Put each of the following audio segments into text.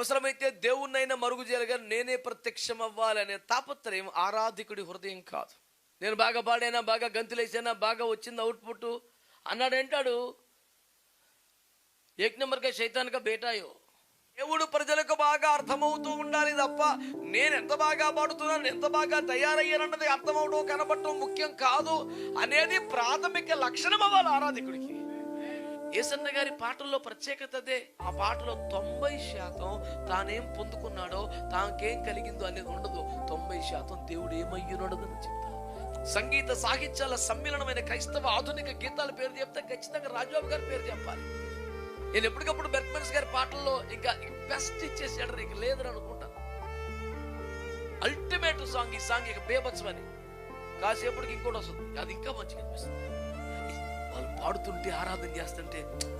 అవసరమైతే దేవుణ్ణైనా మరుగు చేయగా నేనే ప్రత్యక్షం అవ్వాలనే తాపత్రయం ఆరాధికుడి హృదయం కాదు. నేను బాగా పాడైనా బాగా గంతులేసానా బాగా వచ్చింది అవుట్పుట్ అన్నాడంటాడు ఏక్ నెంబర్గా శైతానిక బేటాయో. దేవుడు ప్రజలకు బాగా అర్థమవుతూ ఉండాలి తప్ప నేను ఎంత బాగా పాడుతున్నాను ఎంత బాగా తయారయ్యానన్నది అర్థమవడం కనబడటం ముఖ్యం కాదు. అనేది ప్రాథమిక లక్షణం అవ్వాలి ఆరాధికుడికి. ఏసన్న గారి పాటల్లో ప్రత్యేకత అదే. ఆ పాటలో తొంభై శాతం తానేం పొందుకున్నాడో తాకేం కలిగిందో అనేది ఉండదు. తొంభై శాతం దేవుడు ఏమయ్యున్నాడో అని చెప్తా. సంగీత సాహిత్యాల సమ్మేళనమైన క్రైస్తవ ఆధునిక గీతాల పేరు చెప్తే ఖచ్చితంగా రాజబాబు గారి పేరు చెప్పాలి. నేను ఎప్పటికప్పుడు బెర్క్మెన్స్ గారి పాటల్లో ఇంకా బెస్ట్ ఇచ్చేసాడు ఇక లేదని అనుకుంటాను అల్టిమేట్ సాంగ్ ఈ సాంగ్ ఇక బేబత్సమని కాసేపటికి ఇంకోటి వస్తుంది. అది ఇంకా మంచిగా అనిపిస్తుంది. పాడుతుంటే ఆరాధన చేస్తుంటే దేవుడు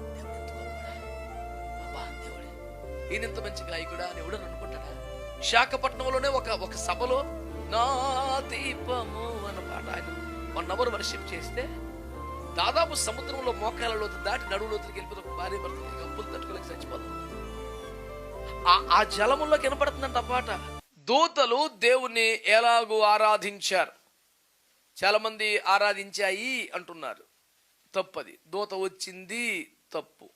దేవుడే. ఈయన ఎంత మంచి గాయకుడా అని ఎవడని అనుకుంటాడా? విశాఖపట్నంలోనే ఒక ఒక సభలో నా దీపము అన్న పాట ఆయన వన్ అవర్ వర్షిప్ చేస్తే దాదాపు సముద్రంలో మోకాలలో దాటి నడువులోతుకి వెళ్ళిపోతే ఒక భార్య భర్త కప్పులు తట్టుకోలేక చచ్చిపోతాం. ఆ- ఆ జలముల్లో కనపడుతుందంట ఆ పాట. దూతలు దేవుణ్ణి ఎలాగూ ఆరాధించారు. చాలా మంది ఆరాధించాయి అంటున్నారు. తప్పది. దూత వచ్చింది తప్పు.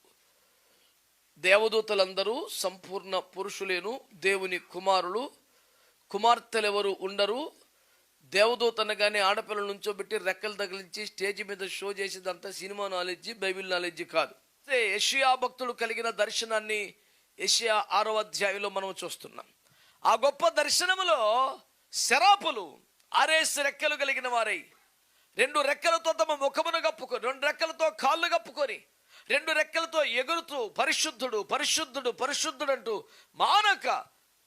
దేవదూతలందరూ సంపూర్ణ పురుషులేను దేవుని కుమారులు. కుమార్తెలెవరు ఉండరు. దేవదూత అనగానే ఆడపిల్లల నుంచోబెట్టి రెక్కలు తగిలించి స్టేజ్ మీద షో చేసేదంతా సినిమా నాలెడ్జి బైబిల్ నాలెడ్జి కాదు. అయితే యషియా కలిగిన దర్శనాన్ని యషియా ఆరో అధ్యాయంలో మనం చూస్తున్నాం. ఆ గొప్ప దర్శనములో శరాపులు ఆరేసి రెక్కలు కలిగిన వారై రెండు రెక్కలతో తమ ముఖమును కప్పుకొని రెండు రెక్కలతో కాళ్ళు కప్పుకొని రెండు రెక్కలతో ఎగురుతూ పరిశుద్ధుడు పరిశుద్ధుడు పరిశుద్ధుడు అంటూ మానక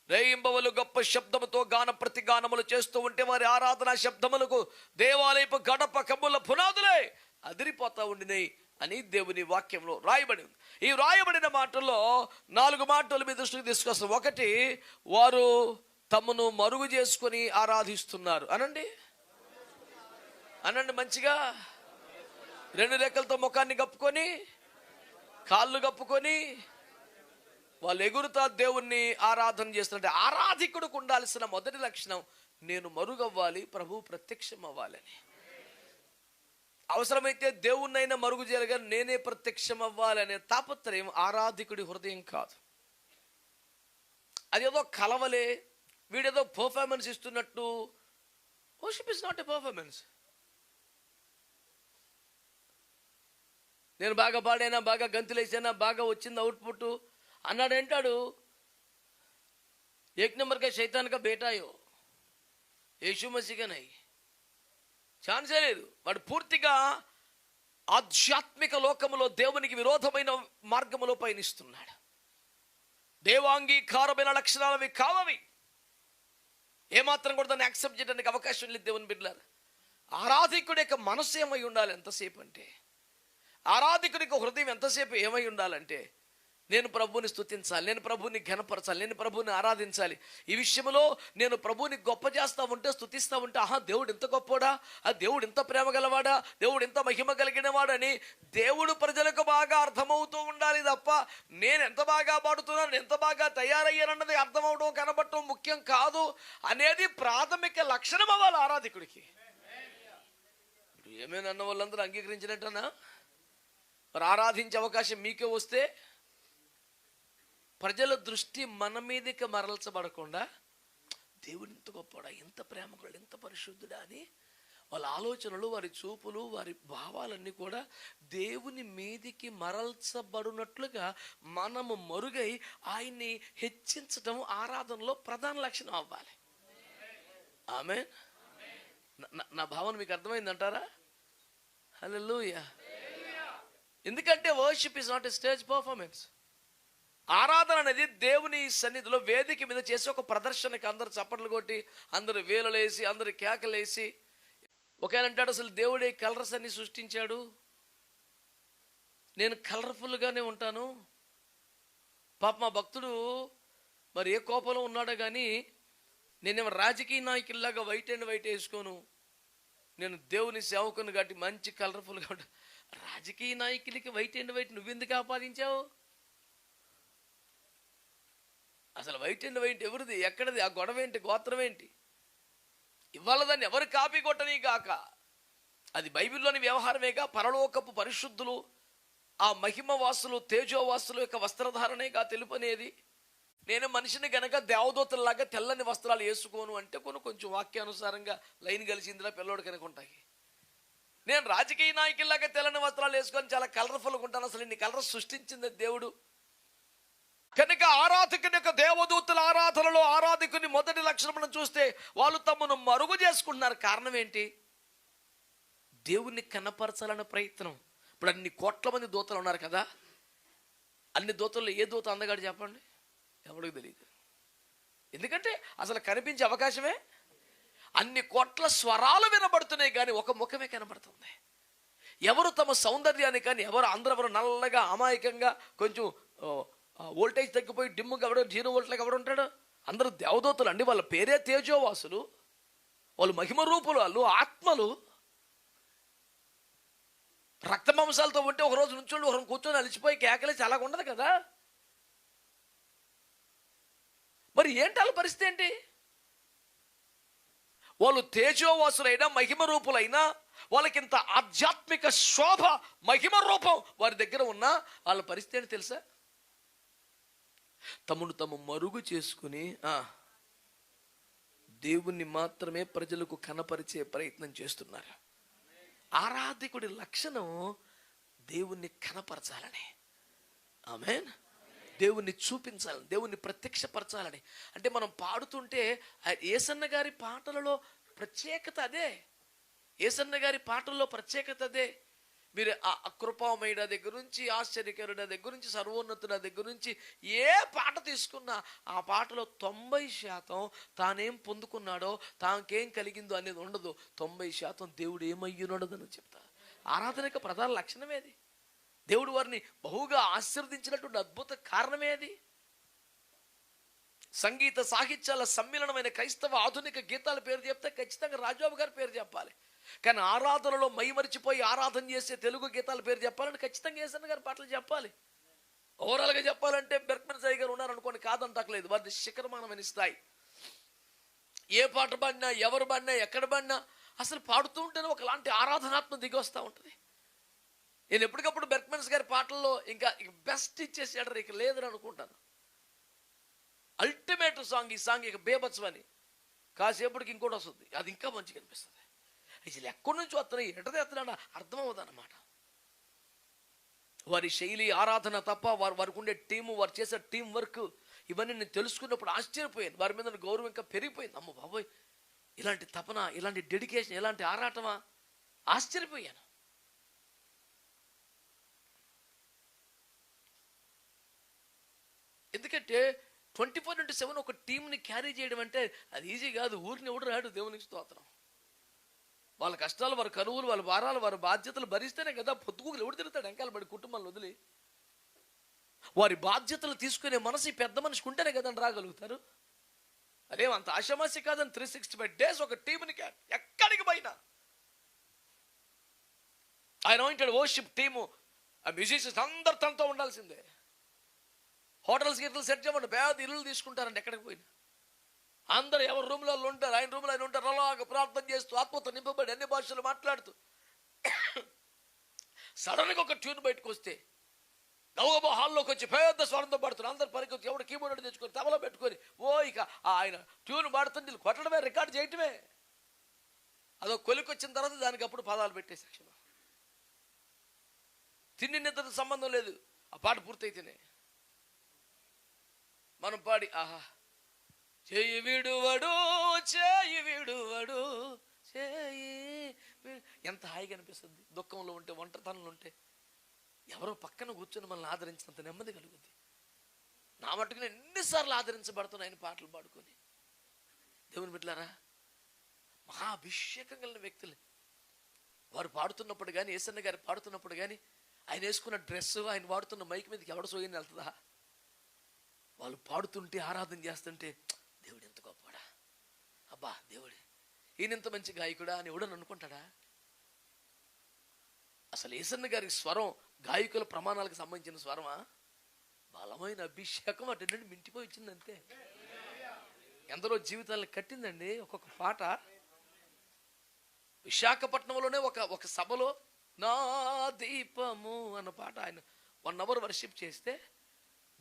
రేయింబవలు గొప్ప శబ్దముతో గాన ప్రతిగానములు చేస్తూ ఉంటే వారి ఆరాధన శబ్దములకు దేవాలయపు గడప కమ్ముల పునాదులే అదిరిపోతా ఉండినాయి అని దేవుని వాక్యంలో రాయబడి ఉంది. ఈ రాయబడిన మాటల్లో నాలుగు మాటలు మీ దృష్టికి తీసుకొస్తాం. ఒకటి వారు తమను మరుగు చేసుకొని ఆరాధిస్తున్నారు. అనండి? అనండి మంచిగా. రెండు రెక్కలతో ముఖాన్ని కప్పుకొని కాళ్ళు కప్పుకొని వాళ్ళు ఎగురుతా దేవుణ్ణి ఆరాధన చేస్తుంటే ఆరాధికుడికి ఉండాల్సిన మొదటి లక్షణం నేను మరుగవ్వాలి ప్రభు ప్రత్యక్షం అవ్వాలని. అవసరమైతే దేవుణ్ణైనా మరుగు చేయగా నేనే ప్రత్యక్షం అవ్వాలనే తాపత్రయం ఆరాధికుడి హృదయం కాదు. అదేదో కలవలే వీడేదో పర్ఫార్మెన్స్ ఇస్తున్నట్టు worship is not a performance నేను బాగా పాడైనా బాగా గంతులేసానా బాగా వచ్చింది అవుట్పుట్ అన్నాడు అంటాడు ఏక్ నెంబర్గా శైతానిక బేటాయో. యేషుమసికనై ఛాన్సే లేదు. వాడు పూర్తిగా ఆధ్యాత్మిక లోకములో దేవునికి విరోధమైన మార్గములో పయనిస్తున్నాడు. దేవాంగీకారమైన లక్షణాలు అవి కావవి. ఏమాత్రం కూడా దాన్ని యాక్సెప్ట్ చేయడానికి అవకాశం లేదు దేవుని బిడ్డలారు. ఆరాధికుడి యొక్క మనసు ఏమై ఉండాలి ఎంతసేపు అంటే? ఆరాధికుడికి హృదయం ఎంతసేపు ఏమై ఉండాలంటే నేను ప్రభువుని స్థుతించాలి నేను ప్రభువుని ఘనపరచాలి నేను ప్రభువుని ఆరాధించాలి. ఈ విషయంలో నేను ప్రభువుని గొప్ప చేస్తా ఉంటే స్థుతిస్తూ ఉంటే ఆహా దేవుడు ఇంత గొప్పవాడా ఆ దేవుడు ఇంత ప్రేమ గలవాడా? దేవుడు ఇంత మహిమ కలిగిన వాడని దేవుడు ప్రజలకు బాగా అర్థమవుతూ ఉండాలి తప్ప నేను ఎంత బాగా పాడుతున్నాను ఎంత బాగా తయారయ్యానన్నది అర్థమవడం కనబడటం ముఖ్యం కాదు అనేది ప్రాథమిక లక్షణం అవ్వాలి ఆరాధికుడికి. ఇప్పుడు అన్న వాళ్ళందరూ అంగీకరించినట్టనా? మరి ఆరాధించే అవకాశం మీకే వస్తే ప్రజల దృష్టి మన మీదకి మరల్చబడకుండా దేవుడు ఇంత గొప్పడా ఇంత ప్రేమకుడు ఇంత పరిశుద్ధుడా అని వాళ్ళ ఆలోచనలు వారి చూపులు వారి భావాలన్నీ కూడా దేవుని మీదికి మరల్చబడినట్లుగా మనము మరుగై ఆయన్ని హెచ్చించటం ఆరాధనలో ప్రధాన లక్షణం అవ్వాలి. ఆమె నా భావన మీకు అర్థమైందంటారా? హలో ఎందుకంటే worship is not a stage performance ఆరాధన అనేది దేవుని సన్నిధిలో వేదిక మీద చేసి ఒక ప్రదర్శనకి అందరు చప్పట్లు కొట్టి అందరు వేలలేసి అందరు కేకలేసి ఒకవేళ అంటాడు అసలు దేవుడే కలర్స్ అన్ని సృష్టించాడు? నేను కలర్ఫుల్గానే ఉంటాను. పాప మా భక్తుడు మరి ఏ కోపంలో ఉన్నాడో కానీ నేనేమో రాజకీయ నాయకుల్లాగా వైట్ అండ్ వైట్ వేసుకోను. నేను దేవుని సేవకుని కాబట్టి మంచి కలర్ఫుల్గా ఉంటాను రాజకీయ నాయకులకి వైట్ అండ్ వైట్ నువ్వెందుకు ఆపాదించావు? అసలు వైట్ అండ్ వైట్ ఎవరిది? ఎక్కడిది? ఆ గొడవ ఏంటి? గోత్రం ఏంటి? ఇవాళ దాన్ని ఎవరు కాపీ కొట్టనీ కాక? అది బైబిల్లోని వ్యవహారమేగా పరలోకపు పరిశుద్ధులు ఆ మహిమ వాసులు తేజోవాసులు యొక్క వస్త్రధారణేగా తెలుపనేది. నేను మనిషిని గనక దేవదూతల్లాగా తెల్లని వస్త్రాలు వేసుకోను అంటే కొన్ని కొంచెం వాక్యానుసారంగా లైన్ కలిసిందిలా పిల్లోడు కనుక ఉంటాయి. నేను రాజకీయ నాయకుల్లాగా తెల్లని వస్త్రాలు వేసుకొని చాలా కలర్ఫుల్గా ఉంటాను. అసలు ఇన్ని కలర్ సృష్టించింది దేవుడు. కనుక ఆరాధకుని యొక్క దేవదూతుల ఆరాధనలో ఆరాధకుని మొదటి లక్షణములను చూస్తే వాళ్ళు తమను మరుగు చేసుకుంటున్నారు. కారణం ఏంటి? దేవుణ్ణి కనపరచాలనే ప్రయత్నం. ఇప్పుడు అన్ని కోట్ల మంది దూతలు ఉన్నారు కదా. అన్ని దూతల్లో ఏ దూత అందగాడు చెప్పండి? ఎవరికి తెలియదు ఎందుకంటే అసలు కనిపించే అవకాశమే అన్ని కోట్ల స్వరాలు వినబడుతున్నాయి కానీ ఒక ముఖమే కనబడుతుంది. ఎవరు తమ సౌందర్యాన్ని కానీ ఎవరు అందరూ ఎవరు నల్లగా అమాయకంగా కొంచెం ఓల్టేజ్ తగ్గిపోయి డిమ్ ఎవడో జీరో వోల్ట్లకు ఎవడు ఉంటాడు? అందరూ దేవదూతలు అండి వాళ్ళ పేరే తేజోవాసులు. వాళ్ళు మహిమ రూపులు వాళ్ళు ఆత్మలు. రక్త మాంసాలతో ఉంటే ఒక రోజు నుంచోండి ఒకరు కూర్చొని అలిచిపోయి కేకలేసి అలాగ ఉండదు కదా. మరి ఏంటి వాళ్ళ పరిస్థితి ఏంటి? వాళ్ళు తేజోవాసులైనా మహిమ రూపులైన వాళ్ళకి ఇంత ఆధ్యాత్మిక శోభ మహిమ రూపం వారి దగ్గర ఉన్న వాళ్ళ పరిస్థితి ఏంటి తెలుసా? తమను తమ మరుగు చేసుకుని ఆ, దేవుణ్ణి మాత్రమే ప్రజలకు కనపరిచే ప్రయత్నం చేస్తున్నారు. ఆరాధికుడి లక్షణం దేవుణ్ణి కనపరచాలని. ఆమెన్. దేవుణ్ణి చూపించాలని దేవుణ్ణి ప్రత్యక్షపరచాలని. అంటే మనం పాడుతుంటే ఏసన్న గారి పాటలలో ప్రత్యేకత అదే. ఏసన్న గారి పాటల్లో ప్రత్యేకత అదే. మీరు ఆ కృపామయుడ దగ్గర నుంచి ఆశ్చర్యకరుడ దగ్గర నుంచి సర్వోన్నతుడ దగ్గర నుంచి ఏ పాట తీసుకున్నా ఆ పాటలో తొంభై శాతం తానేం పొందుకున్నాడో తాకేం కలిగిందో అనేది ఉండదు. తొంభై శాతం దేవుడు ఏమయ్యున్నాడదని చెప్తా ఆరాధనక ప్రధాన లక్షణమేది దేవుడు వారిని బహుగా ఆశీర్వదించినటువంటి అద్భుత కారణమేది సంగీత సాహిత్యాల సమ్మిళనమైన క్రైస్తవ ఆధునిక గీతాల పేరు చెప్తే ఖచ్చితంగా రాజబాబు గారి పేరు చెప్పాలి. కానీ ఆరాధనలో మైమరిచిపోయి ఆరాధన చేసే తెలుగు గీతాల పేరు చెప్పాలంటే ఖచ్చితంగా ఏసన్న గారి పాటలు చెప్పాలి. ఓవరాల్గా చెప్పాలంటే బెర్క్మన్ సాయి గారు ఉన్నారనుకోండి కాదంటలేదు వారి శిఖరమానమైన స్థాయి. ఏ పాట పాడినా ఎవరు పాడినా ఎక్కడ పాడినా అసలు పాడుతూ ఉంటేనే ఒకలాంటి ఆరాధనాత్మ దిగి వస్తూ ఉంటుంది. నేను ఎప్పటికప్పుడు బెర్క్మెన్స్ గారి పాటల్లో ఇంకా బెస్ట్ ఇచ్చేసాడు ఇక లేదని అనుకుంటాను. అల్టిమేట్ సాంగ్ ఈ సాంగ్ ఇక బేబత్సమని కాసేపటికి ఇంకోటి వస్తుంది. అది ఇంకా మంచిగా అనిపిస్తుంది. అసలు ఎక్కడి నుంచి వస్తున్నాయి ఎట తెస్తున్నాడు అర్థం అన్నమాట వారి శైలి ఆరాధన తప్ప వారు వారికి ఉండే టీము వారు చేసే టీం వర్క్ ఇవన్నీ నేను తెలుసుకున్నప్పుడు ఆశ్చర్యపోయాను. వారి మీద గౌరవం ఇంకా పెరిగిపోయింది. అమ్మ బాబోయ్ ఇలాంటి తపన ఇలాంటి డెడికేషన్ ఇలాంటి ఆరాటమా? ఆశ్చర్యపోయాను. ఎందుకంటే ట్వంటీ ఫోర్ ఇంటూ సెవెన్ ఒక టీంని క్యారీ చేయడం అంటే అది ఈజీ కాదు. ఊరిని ఎవడు రాడు? దేవునికి స్తోత్రం. వాళ్ళ కష్టాలు వారి కరువులు వాళ్ళ భారాలు వారి బాధ్యతలు భరిస్తేనే కదా పొత్తుకులు ఎవడు తిరుగుతాడు? వెంకాల పడి కుటుంబాలను వదిలి. వారి బాధ్యతలు తీసుకునే మనసు పెద్ద మనిషికి ఉంటేనే కదండి రాగలుగుతారు. అదేం అంత ఆషమాసి కాదని త్రీ సిక్స్టీ ఫైవ్ డేస్ ఒక టీంని ఎక్కడికి పోయినా. ఆయన ఏంటాడు ఓషిప్ టీము ఆ మ్యూజిషియన్స్ అందరు తనతో ఉండాల్సిందే. హోటల్స్ గిట్లు సెట్ చేయమంటే పేద ఇల్లు తీసుకుంటారండి ఎక్కడికి పోయినా. అందరు ఎవరు రూమ్లలో ఉంటారు ఆయన రూమ్లో ఆయన ఉంటారు అలాగ ప్రార్థన చేస్తూ ఆత్మతో నింపబడి అన్ని భాషలు మాట్లాడుతూ. సడన్గా ఒక ట్యూన్ బయటకు వస్తే గౌరవ హాల్లోకి వచ్చి పెద్ద స్వరంతో పడుతున్నారు. అందరు పనికి వచ్చి ఎవడు కీబోర్డ్ తెచ్చుకొని తమలో పెట్టుకొని ఓ ఇక ఆయన ట్యూన్ పాడుతుంది కొట్టడమే రికార్డ్ చేయటమే. అదో కొలికి వచ్చిన తర్వాత దానికి అప్పుడు పదాలు పెట్టే సెక్షన్ తిండి నిద్రతో సంబంధం లేదు. ఆ పాట పూర్తయితేనే. మనం పాడి ఆహా. చేయి విడువడు చేయి విడువడు చేయి ఎంత హాయిగా అనిపిస్తుంది. దుఃఖంలో ఉంటే ఒంటరితనంలో ఉంటే ఎవరో పక్కన కూర్చొని మనల్ని ఆదరించినంత నెమ్మది కలుగుద్ది. నా మట్టుకు నేను ఎన్నిసార్లు ఆదరించబడుతున్నా ఆయన పాటలు పాడుకొని. దేవుని బిడ్డలారా మహాభిషేకం కలిగిన వ్యక్తులు. వారు పాడుతున్నప్పుడు కానీ ఏసన్న గారు పాడుతున్నప్పుడు కానీ ఆయన వేసుకున్న డ్రెస్ ఆయన వాడుతున్న మైక్ మీదకి ఎవడ సోయిని వెళ్తుందా వాళ్ళు పాడుతుంటే ఆరాధన చేస్తుంటే దేవుడు ఎంత గొప్పవాడా? అబ్బా దేవుడే ఈయన ఎంత మంచి గాయకుడా అని ఎవడని అనుకుంటాడా? అసలు ఏసన్న గారి స్వరం గాయకుల ప్రమాణాలకు సంబంధించిన స్వరమా? బలమైన అభిషేకం అటు మింటిపోయి వచ్చింది అంతే. ఎందరో జీవితాలను కట్టిందండి ఒక్కొక్క పాట. విశాఖపట్నంలోనే ఒక ఒక సభలో నా దీపము అన్న పాట ఆయన వన్ అవర్ వర్షిప్ చేస్తే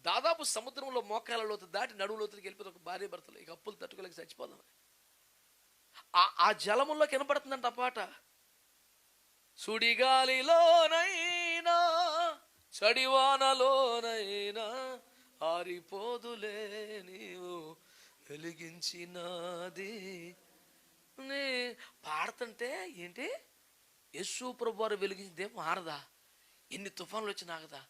దాదాపు సముద్రంలో మోకాల లోతు దాటి నడువు లోతుకి వెళ్ళిపోతే ఒక భార్య భర్తలు ఇక అప్పులు తట్టుకోలేక చచ్చిపోదాం. ఆ- ఆ జలముల్లో కనపడుతుందంట ఆ పాట. సుడిగాలిలోనైనా చడివానలోనైనా ఆరిపోదులే నీవు వెలిగించినది. పాడుతుంటే ఏంటి? యశు ప్రభు వారు వెలిగించిందే మారదా ఎన్ని తుఫాన్లు వచ్చినాకదా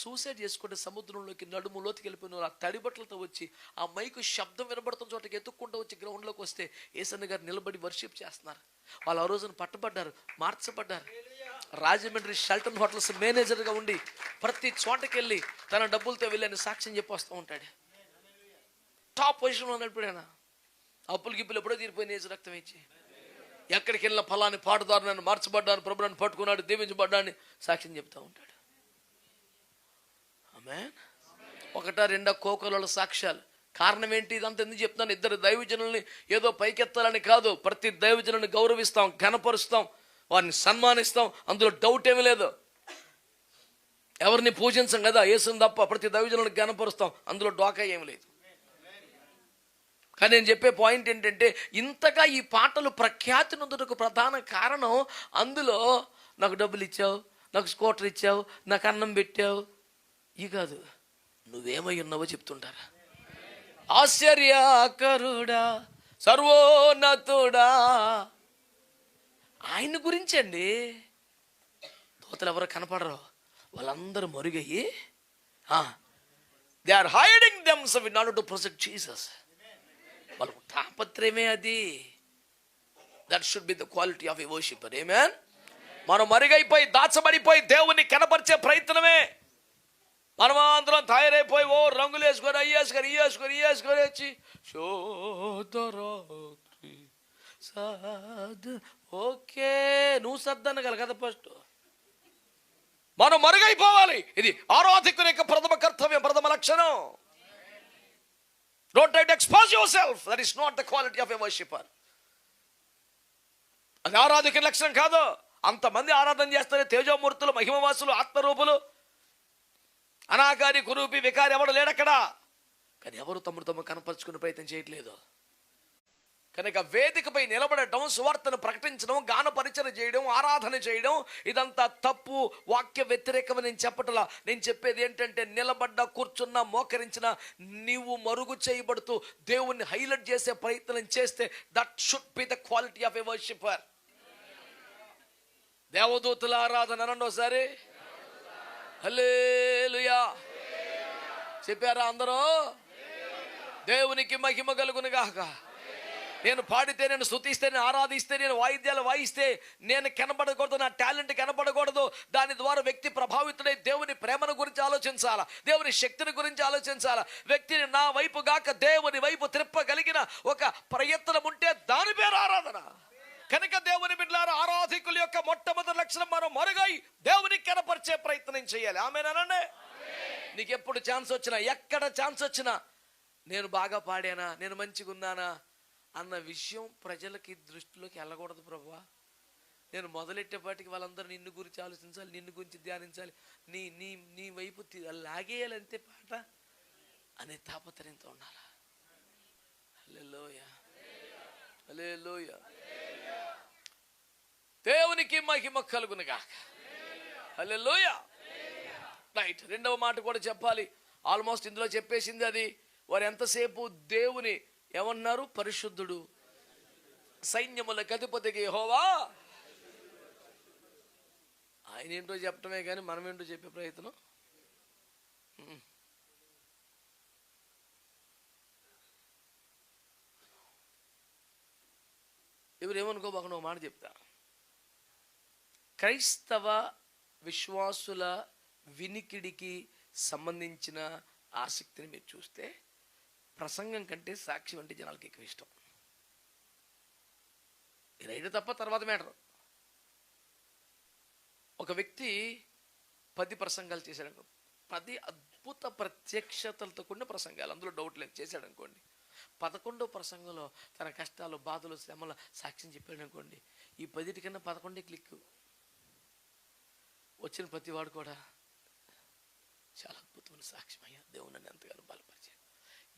సూసైడ్ చేసుకుంటే సముద్రంలోకి నడుములోకి వెళ్ళిపోయిన ఆ తడిబట్టలతో వచ్చి ఆ మైకు శబ్దం వినబడుతున్న చోటకి ఎత్తుక్కుంటూ వచ్చి గ్రౌండ్లోకి వస్తే ఏసన్న గారు నిలబడి వర్షిప్ చేస్తున్నారు. వాళ్ళు ఆ రోజున పట్టబడ్డారు మార్చబడ్డారు. రాజమండ్రి షెల్టన్ హోటల్స్ మేనేజర్గా ఉండి ప్రతి చోటకి వెళ్ళి తన డబ్బులతో వెళ్ళి సాక్ష్యం చెప్పి వస్తూ ఉంటాడు. టాప్ పొజిషన్లో ఉన్నప్పుడు ఆయన అప్పులు గిప్పులు ఎప్పుడో తీరిపోయిన ఏజ్ రక్తం ఇచ్చి. ఎక్కడికి వెళ్ళిన ఫలాన్ని పాటుదారు నన్ను మార్చబడ్డాను ప్రభు నన్ను పట్టుకున్నాడు దీవించబడ్డాన్ని సాక్ష్యం చెప్తా ఉంటాడు. ఆమె రెండో రెండా సాక్ష్యాలు. కారణం ఏంటి? ఇదంతా ఎందుకు చెప్తాను ఇద్దరు దైవజనుల్ని ఏదో పైకెత్తాలని కాదు. ప్రతి దైవజనుల్ని గౌరవిస్తాం ఘనపరుస్తాం వారిని సన్మానిస్తాం. అందులో డౌట్ ఏమీ లేదు. ఎవరిని పూజించం కదా? వేసిన తప్ప ప్రతి దైవజనుని ఘనపరుస్తాం. అందులో డోకా ఏమి లేదు. కానీ నేను చెప్పే పాయింట్ ఏంటంటే ఇంతగా ఈ పాటలు ప్రఖ్యాతి నొందుటకు ప్రధాన కారణం అందులో నాకు డబ్బులు ఇచ్చావు నాకు స్కూటర్ ఇచ్చావు నాకు అన్నం పెట్టావు ఈ కాదు నువ్వేమై ఉన్నావో చెప్తుంటారా? ఆశ్చర్యకరుడా సర్వోన్నతుడా. ఆయన గురించి అండి దోతలు ఎవరు కనపడరు వాళ్ళందరూ మరుగయ్యి they are hiding themselves in order to project Jesus వాళ్ళ తాపత్రయమే అది. That should be the quality of a worshipper amen మనం మరుగైపోయి దాచబడిపోయి దేవుని కనపరిచే ప్రయత్నమే. మనం అందరం తయారైపోయి ఓ రంగులు వేసుకొని అయ్యేసుకొని ఇయ్యేసుకొని వేసుకొని వచ్చి శోధరాత్రి సాధ ఓకే నువ్వు సర్దనగల కదా ఫస్ట్. మనం మరుగైపోవాలి. ఇది ఆరాధికుని యొక్క ప్రథమ కర్తవ్యం ప్రథమ లక్షణం. Don't try to expose yourself that is not the quality of a worshipper అది ఆరాధకుని లక్షణం కాదు. అంతమంది ఆరాధన చేస్తారు తేజోమూర్తులు మహిమవాసులు ఆత్మరూపులు. అనాకారి కురూపి వికారి ఎవడు లేడక్కడా? కానీ ఎవరు తమను తమ కనపరుచుకునే ప్రయత్నం చేయట్లేదు. కనుక వేదికపై నిలబడటం సువార్తను ప్రకటించడం గాన పరిచయం చేయడం ఆరాధన చేయడం ఇదంతా తప్పు. వాక్య వ్యతిరేకమని నేను చెప్పటలా నేను చెప్పేది ఏంటంటే నిలబడ్డ కూర్చున్న మోకరించిన నీవు మరుగు చేయబడుతూ దేవుణ్ణి హైలైట్ చేసే ప్రయత్నం చేస్తే that should be the quality of a worshipper దేవదూతుల ఆరాధన అనండి ఒకసారి. హల్లేలుయా. చెప్పారా అందరూ? దేవునికి మహిమ కలుగునుగాక నేను పాడితే నేను శృతిస్తే నేను ఆరాధిస్తే నేను వాయిద్యాలు వాయిస్తే నేను కనపడకూడదు నా టాలెంట్ కనపడకూడదు దాని ద్వారా వ్యక్తి ప్రభావితుడై దేవుని ప్రేమను గురించి ఆలోచించాలా? దేవుని శక్తిని గురించి ఆలోచించాలా? వ్యక్తిని నా వైపు గాక దేవుని వైపు త్రిప్పగలిగిన ఒక ప్రయత్నం ఉంటే దాని పేరు ఆరాధన. కనుక దేవుని బిడ్డలారా ఆరాధికుల యొక్క మొట్టమొదటి లక్షణం మనం మరుగై దేవునికి కనపరిచే ప్రయత్నం చేయాలి. ఆమెనండి నీకు ఎప్పుడు ఛాన్స్ వచ్చినా ఎక్కడ ఛాన్స్ వచ్చినా నేను బాగా పాడానా నేను మంచిగా ఉన్నానా అన్న విషయం ప్రజలకి దృష్టిలోకి వెళ్ళకూడదు ప్రభా నేను మొదలెట్టేపాటికి వాళ్ళందరూ నిన్ను గురించి ఆలోచించాలి నిన్ను గురించి ధ్యానించాలి నీ నీ నీ వైపు లాగేయాలంతే పాట అనే తాపత్రయంతో ఉండాలా. హల్లెలూయ. హల్లెలూయ. దేవునికి మహిమ కలుగునుగాక. అల్లెలోయ రైట్ రెండవ మాట కూడా చెప్పాలి. ఆల్మోస్ట్ ఇందులో చెప్పేసింది అది. వారు ఎంతసేపు దేవుని ఏమన్నారు? పరిశుద్ధుడు. సైన్యముల గతిపతికి హోవా ఆయన ఏంటో చెప్పటమే కానీ మనం ఏంటో చెప్పే ప్రయత్నం? Hmm. ఉమ్. ఎవరు ఒక మాట చెప్తా. క్రైస్తవ విశ్వాసుల వినికిడికి సంబంధించిన ఆసక్తిని మీరు చూస్తే ప్రసంగం కంటే సాక్షి వంటి జనాలకి ఎక్కువ ఇష్టం. రైడ్ తప్ప తర్వాత మ్యాటర్. ఒక వ్యక్తి పది ప్రసంగాలు చేశాడు పది అద్భుత ప్రత్యక్షతలతో కూడిన ప్రసంగాలు అందులో డౌట్ లేదు చేశాడు అనుకోండి పదకొండో ప్రసంగంలో తన కష్టాలు బాధలు శ్రమలు సాక్ష్యం చెప్పాడు అనుకోండి ఈ పదిటి కన్నా పదకొండే క్లిక్ వచ్చిన ప్రతి వాడు కూడా చాలా అద్భుతమైన సాక్ష్యం అయ్యా. దేవుడు నన్ను ఎంతగానో బలపరిచాడు.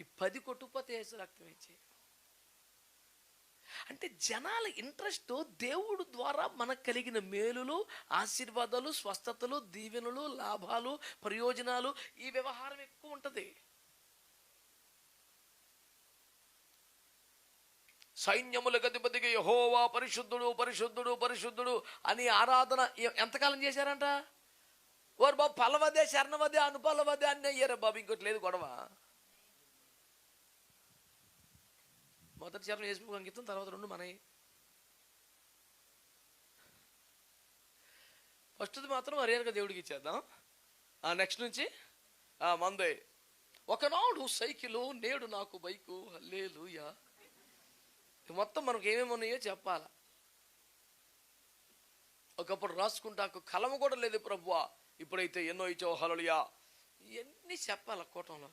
ఈ పది కొట్టుపోతే వేసి రక్తం ఇచ్చే అంటే జనాల ఇంట్రెస్ట్ దేవుడు ద్వారా మనకు కలిగిన మేలులు ఆశీర్వాదాలు స్వస్థతలు దీవెనలు లాభాలు ప్రయోజనాలు ఈ వ్యవహారం ఎక్కువ ఉంటుంది. సైన్యములకు అధిపతికి యహోవా పరిశుద్ధుడు పరిశుద్ధుడు పరిశుద్ధుడు అని ఆరాధన ఎంతకాలం చేశారంట? ఓరు బాబు పలవదే శరణవదే అనుపలవదే అని అయ్యారా బాబు? ఇంకోటి లేదు గొడవ. మొదటి చరణం వేసి అంకితం తర్వాత రెండు మనవి. ఫస్ట్ది మాత్రం హరియాణగా దేవుడికి ఇచ్చేద్దాం. ఆ నెక్స్ట్ నుంచి ఆ మందే. ఒకనాడు సైకిలు నేడు నాకు బైకు హల్లేలుయా. మొత్తం మనకు ఏమేమి ఉన్నాయో చెప్పాల. ఒకప్పుడు రాసుకుంటాకు కలమ కూడా లేదు ప్రభువా. ఇప్పుడైతే ఎన్నో ఇచ్చావు హలలుయా ఇవన్నీ చెప్పాల కూటంలో.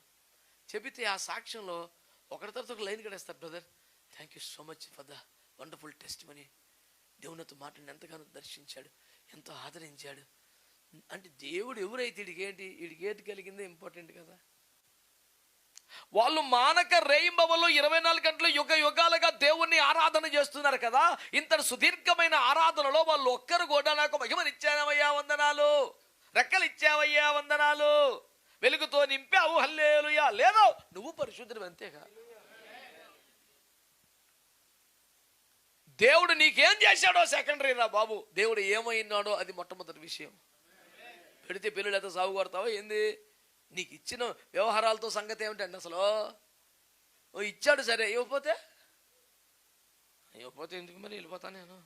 చెబితే ఆ సాక్ష్యంలో ఒకరి తర్వాత ఒక line కడేస్తారు brother thank you so much for the wonderful testimony దేవునితో మాటను ఎంతగానో దర్శించాడు ఎంతో ఆదరించాడు. అంటే దేవుడు ఎవరైతే ఇడికేంటి ఇడికేటి కలిగిందే ఇంపార్టెంట్ కదా. వాళ్ళు మానక రేయింబవలో ఇరవై నాలుగు గంటలు యుగ యుగాలుగా దేవుణ్ణి ఆరాధన చేస్తున్నారు కదా. ఇంతటి సుదీర్ఘమైన ఆరాధనలో వాళ్ళు ఒక్కరు కూడా నాకు మహిమనిచ్చానవయ్యా వందనాలు. రెక్కలు ఇచ్చావయ్యా వందనాలు. వెలుగుతో నింపావు హల్లేలుయా. లేదో నువ్వు పరిశుద్ధుడు అంతేగా. దేవుడు నీకేం చేశాడో సెకండరీ రా బాబు. దేవుడు ఏమైనాడో అది మొట్టమొదటి విషయం. పెడితే పిల్లలు ఎంత సాగు కొడతావో? ఏంది? నీకు ఇచ్చిన వ్యవహారాలతో సంగతి ఏమిటండి అసలు? ఓ ఇచ్చాడు సరే ఇవ్వకపోతే? ఇవ్వకపోతే ఎందుకు మరి వెళ్ళిపోతా నేను?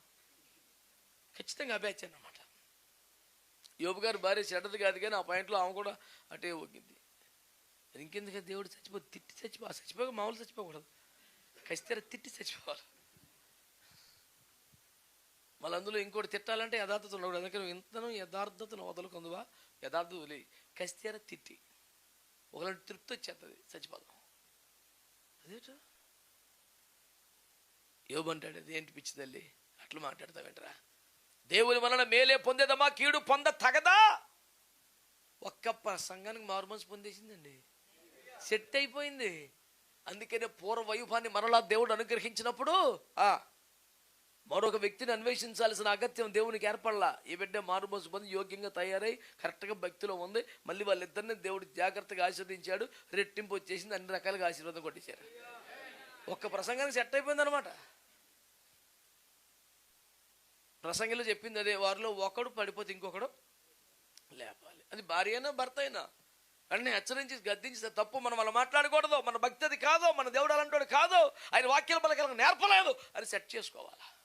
ఖచ్చితంగా అభ్యాచాను అనమాట యోబు గారు భార్య చెడ్డది కాదు కానీ ఆ పాయింట్లో ఆమె కూడా అటే ఒగ్గింది. ఇంకెందుకు దేవుడు చచ్చిపో తిట్టి చచ్చిపో చచ్చిపోక మామూలు చచ్చిపోకూడదు. ఖచ్చితంగా తిట్టి చచ్చిపోవాలి. మళ్ళీ అందులో ఇంకోటి తిట్టాలంటే యథార్థత ఉండకూడదు అందుకని ఇంతను యథార్థతను వదలకుందువా? యథార్థత వదిలి కస్తీర తిట్టి. ఒకలాంటి తృప్తి వచ్చేస్తుంది చచ్చిపోదాం. అదేట? యోబంటాడు అది ఏంటి పిచ్చి తల్లి? అట్లా మాట్లాడతావేంట్రా దేవుని వలన మేలే పొందేదమ్మా కీడు పొంద తగదా ఒక్క ప్రసంగానికి మార్మన్స్ పొందేసిందండి. సెట్ అయిపోయింది. అందుకనే పూర్వ వైభవాన్ని మరలా దేవుడు అనుగ్రహించినప్పుడు ఆ మరొక వ్యక్తిని అన్వేషించాల్సిన అగత్యం దేవునికి ఏర్పడలా. ఈ బిడ్డ మారుమోసు పొంది యోగ్యంగా తయారై కరెక్ట్గా భక్తిలో ఉంది. మళ్ళీ వాళ్ళిద్దరిని దేవుడు జాగ్రత్తగా ఆశీర్వదించాడు. రెట్టింపు వచ్చేసింది. అన్ని రకాలుగా ఆశీర్వాదం కొట్టించారు. ఒక్క ప్రసంగానికి సెట్ అయిపోయింది అనమాట ప్రసంగంలో చెప్పింది అదే వారిలో ఒకడు పడిపోతే ఇంకొకడు లేపాలి. అది భార్య అయినా భర్త అయినా. అన్ని హెచ్చరించి గద్దించి తప్పు. మనం అలా మాట్లాడకూడదు. మన భక్తి అది కాదు. మన దేవుడు అలాంటి కాదు. ఆయన వాక్యాలు మనకి నేర్పలేదు. అని సెట్ చేసుకోవాలా.